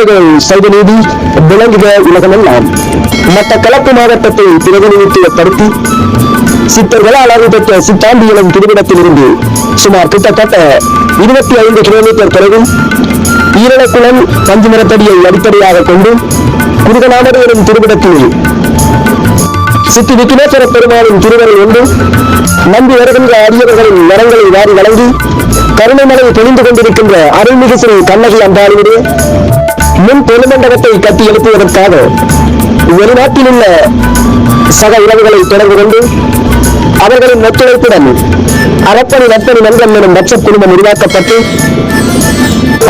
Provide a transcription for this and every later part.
மேன்மைகள் செய்த நீதி விளங்குக உலகமெல்லாம். மற்ற கலப்பு மாவட்டத்தை பிரதிநிதித்துவப்படுத்தி சித்தர்களால் அறிவு பெற்ற சித்தாண்டியலம் திருவிடத்திலிருந்து சுமார் கிட்டத்தட்ட இருபத்தி ஐந்து கிலோமீட்டர் தொலைவில் ஈரலக்குளம் பஞ்சுமரத்தடியை அடிப்படையாக கொண்டு குருகநாமடு எனும் திருவிடத்தில் சித்தி விக்னேஸ்வர பெருமானின் திருவருள் ஒன்று நம்பி வருகின்ற அரியவர்களின் மரங்களை வாரி வழங்கி கருணைமலை தெளிந்து கொண்டிருக்கின்ற அருள்மிகு ஸ்ரீ கண்ணகி அம்பாளுடைய முன் பெருமண்டபத்தை கட்டி எழுப்புவதற்காக வெளிநாட்டில் உள்ள சக உறவுகளை தொடர்பு கொண்டு அவர்களின் ஒத்துழைப்புடன் அறப்பணி நற்பணி மன்றம் எனும் வட்சப் குழுமம் உருவாக்கப்பட்டு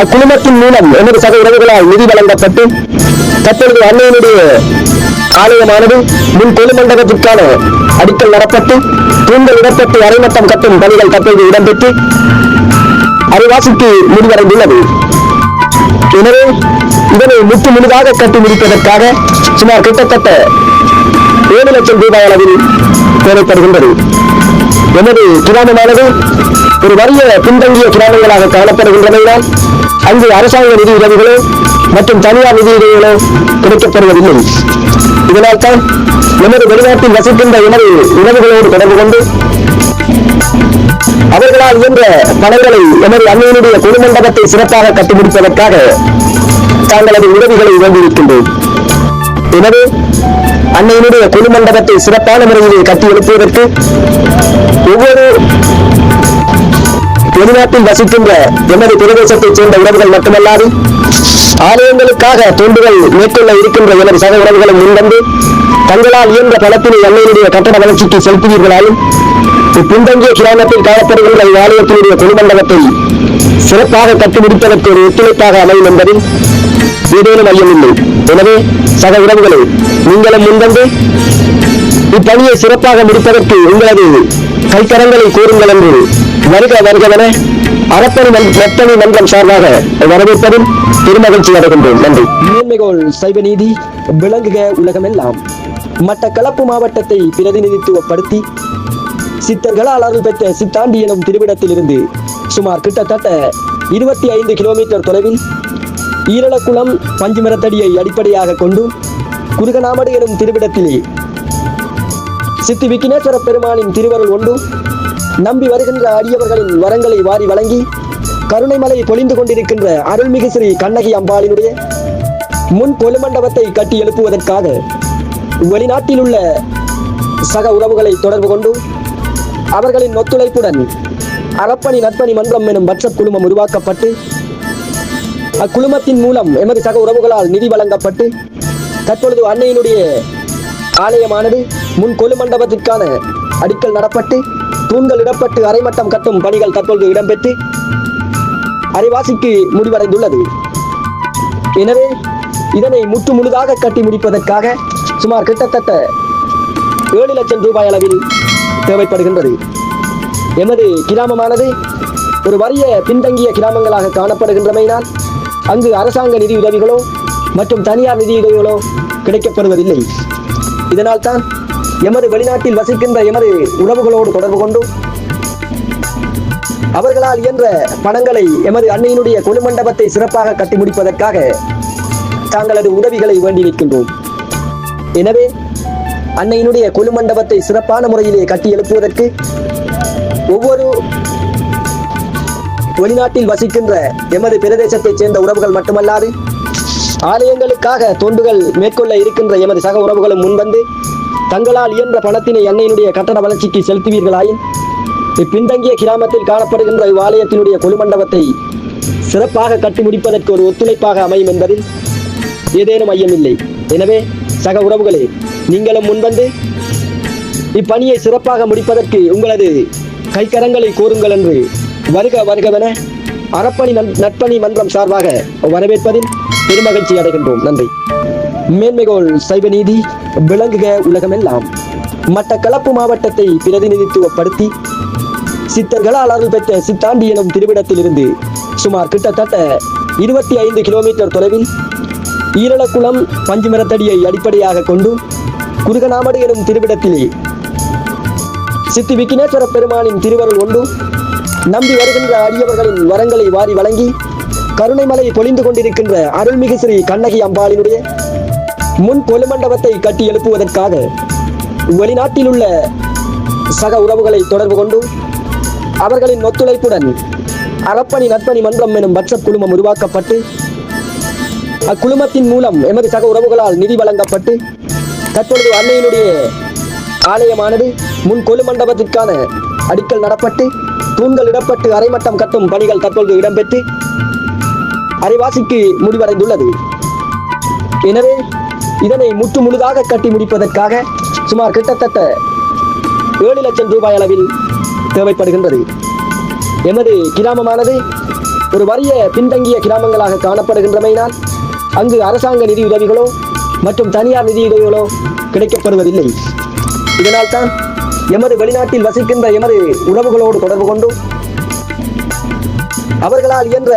அக்குழுமத்தின் மூலம் எமது சக உறவுகளால் நிதி வழங்கப்பட்டு தற்பொழுது அன்னையினுடைய ஆலயமானது முன் கொலு மண்டபத்திற்கான அடிக்கல் நடப்பட்டு தூண்கள் இடப்பட்டு அரைமட்டம் கட்டும் பணிகள் தற்போது இடம்பெற்று அரைவாசிக்கு முடிவடைந்துள்ளது. எனவே இதனை முற்று முழுதாக கட்டி முடிப்பதற்காக சுமார் கிட்டத்தட்ட ஏழு லட்சம் ரூபாய் அளவில் தேவைப்படுகின்றது. எனது கிராமமானது ஒரு வறிய பின்தங்கிய கிராமங்களாக காணப்படுகின்றமையினால் அங்கு அரசாங்க நிதி உதவிகளோ மற்றும் தனியார் நிதி உதவிகளோ கிடைக்கப்படுவதில்லை. இதனால் தான் எமது வெளிநாட்டில் வசிக்கின்ற எனது உணவுகளோடு தொடர்பு கொண்டு அவர்களால் இயன்ற பணங்களை எமது அன்னையினுடைய குழுமண்டபத்தை சிறப்பாக கட்டுப்பிடிப்பதற்காக முடிப்பதற்காக தாங்களது உதவிகளை வேண்டியிருக்கின்றோம் எனவே அன்னையினுடைய குழுமண்டபத்தை சிறப்பான முறையிலே கட்டி எழுப்புவதற்கு ஒவ்வொரு வெளிநாட்டில் வசிக்கின்ற எமது பிரதேசத்தைச் சேர்ந்த உறவுகள் மட்டுமல்லாது ஆலயங்களுக்காக தொண்டுகள் மேற்கொள்ள இருக்கின்ற எமது சக உறவுகளும் முன்வந்து தங்களால் இயன்ற பணத்தினை அன்னையினுடைய கட்டட வளர்ச்சிக்கு செலுத்துவீர்களாலும் பின்தங்கிய கிராமத்தில் காணப்படுகின்ற இவ்வாலயத்தினுடைய குழுமண்டபத்தை சிறப்பாக கட்டி ஒரு ஒத்துழைப்பாக அமையும் என்பதில் ஏதேனும் ஐயமில்லை எனவே சக உறவுகளை நீங்களும் முன்வந்து இப்பணியை சிறப்பாக முடிப்பதற்கு உங்களது கைக்கரங்களை கூறுங்கள் என்று வருக வருகவென அறப்பணி நெட்டணி மன்றம் சார்பாக வரவேற்பதும் பெருமகிழ்ச்சி அடைகின்றோம். நன்றி. மேன்மைகோள் சைவ நீதி விளங்குக உலகமெல்லாம். மட்டக்களப்பு மாவட்டத்தை பிரதிநிதித்துவப்படுத்தி சித்தர்களால் அருள் பெற்ற சித்தாண்டி எனும் திருவிடத்திலிருந்து சுமார் கிட்டத்தட்ட இருபத்தி ஐந்து கிலோமீட்டர் தொலைவில் ஈரலக்குளம் பஞ்சுமரத்தடியை அடிப்படையாக கொண்டு குருகநாமடு எனும் திருவிடத்திலே சித்தி விக்கினேஸ்வர பெருமானின் திருவருள் ஒன்று நம்பி வருகின்ற அடியவர்களின் வரங்களை வாரி வழங்கி கருணைமலை பொழிந்து கொண்டிருக்கின்ற அருள்மிகு ஸ்ரீ கண்ணகி அம்பாளினுடைய முன் கொலுமண்டபத்தை கட்டி எழுப்புவதற்காக வெளிநாட்டில் உள்ள சக உறவுகளை தொடர்பு கொண்டு அவர்களின் ஒத்துழைப்புடன் அறப்பணி நற்பணி மன்றம் எனும் வட்சப் குழுமம் உருவாக்கப்பட்டு அக்குழுமத்தின் மூலம் எமது சக உறவுகளால் நிதி வழங்கப்பட்டு தற்பொழுது அன்னையினுடைய ஆலயமானது முன் கொலு மண்டபத்திற்கான அடிக்கல் நடப்பட்டு தூண்கள் இடப்பட்டு அரைமட்டம் கட்டும் பணிகள் தற்பொழுது இடம்பெற்று அரைவாசிக்கு முடிவடைந்துள்ளது. எனவே இதனை முற்று முழுதாக கட்டி முடிப்பதற்காக சுமார் கிட்டத்தட்ட ஏழு லட்சம் ரூபாய் அளவில் தேவைப்படுகின்றது. எமது கிராமமானது ஒரு வறிய பின்தங்கிய கிராமங்களாக காணப்படுகின்றமையினால் அங்கு அரசாங்க நிதி உதவிகளோ மற்றும் தனியார் நிதி உதவிகளோ கிடைக்கப்படுவதில்லை. இதனால் தான் எமது வெளிநாட்டில் வசிக்கின்ற எமது உறவுகளோடு தொடர்பு கொண்டும் அவர்களால் இயன்ற பணங்களை எமது அன்னையினுடைய கொலுமண்டபத்தை சிறப்பாக கட்டி முடிப்பதற்காக தாங்களது உதவிகளை வேண்டி நிற்கின்றோம். எனவே அன்னையினுடைய கொலுமண்டபத்தை சிறப்பான முறையிலே கட்டி எழுப்புவதற்கு ஒவ்வொரு வெளிநாட்டில் வசிக்கின்ற எமது பிரதேசத்தைச் சேர்ந்த உறவுகள் மட்டுமல்லாது ஆலயங்களுக்காக தொண்டுகள் மேற்கொள்ள இருக்கின்ற எமது சக உறவுகளும் முன்வந்து தங்களால் இயன்ற பணத்தினை அன்னையினுடைய கட்டட வளர்ச்சிக்கு செலுத்துவீர்களாயின்? இப்பின்தங்கிய கிராமத்தில் காணப்படுகின்ற இவ்வாலயத்தினுடைய கொலுமண்டபத்தை சிறப்பாக கட்டி முடிப்பதற்கு ஒரு ஒத்துழைப்பாக அமையும் என்பதில் ஏதேனும் ஐயமில்லை. எனவே சக உறவுகளே நீங்களும் முன்வந்து இப்பணியை சிறப்பாக முடிப்பதற்கு உங்களது கைக்கரங்களை கோருங்கள் என்று வருக வருகவென அறப்பணி நன்- நற்பணி மன்றம் சார்பாக வரவேற்பதில் பெருமகிழ்ச்சி அடைகின்றோம். நன்றி. மேன்மைகோள் சைவ நீதி விளங்குக உலகமெல்லாம். மட்டக்களப்பு மாவட்டத்தை பிரதிநிதித்துவப்படுத்தி சித்தர்களால் அருள் பெற்ற சித்தாண்டி எனும் திருவிடத்திலிருந்து சுமார் கிட்டத்தட்ட இருபத்தி ஐந்து கிலோமீட்டர் தொலைவில் ஈரலக்குளம் பஞ்சுமரத்தடியை அடிப்படையாக கொண்டு குருகநாமடு எனும் திருவிடத்திலே சித்தி விக்கினேஸ்வர பெருமானின் திருவருள் ஒன்று நம்பி வருகின்ற அடியவர்களின் வரங்களை வாரி வழங்கி கருணைமலை பொழிந்து கொண்டிருக்கின்ற அருள்மிகு ஸ்ரீ கண்ணகி அம்பாளினுடைய முன் கொலுமண்டபத்தை கட்டி எழுப்புவதற்காக வெளிநாட்டில் உள்ள சக உறவுகளை தொடர்பு கொண்டு அவர்களின் ஒத்துழைப்புடன் அறப்பணி நற்பணி மன்றம் எனும் வாட்ஸ்அப் குழுமம் உருவாக்கப்பட்டு அக்குழுமத்தின் மூலம் எமது சக உறவுகளால் நிதி வழங்கப்பட்டு தற்பொழுது அன்னையினுடைய ஆலயமானது முன் கொலு மண்டபத்திற்கான அடிக்கல் நடப்பட்டு தூண்கள் இடப்பட்டு அரைமட்டம் கட்டும் பணிகள் தற்பொழுது இடம்பெற்று அரைவாசிக்கு முடிவடைந்துள்ளது. எனவே இதனை முற்று முழுதாக கட்டி முடிப்பதற்காக சுமார் கிட்டத்தட்ட ஏழு லட்சம் ரூபாய் அளவில் தேவைப்படுகின்றது. எமது கிராமமானது ஒரு வறிய பின்தங்கிய கிராமங்களாக காணப்படுகின்றமையினால் அங்கு அரசாங்க நிதி உதவிகளோ மற்றும் தனியார் நிதி உதவிகளோ கிடைக்கப்படுவதில்லை. இதனால் தான் எமது வெளிநாட்டில் வசிக்கின்ற எமது உறவுகளோடு தொடர்பு கொண்டும் அவர்களால் இயன்ற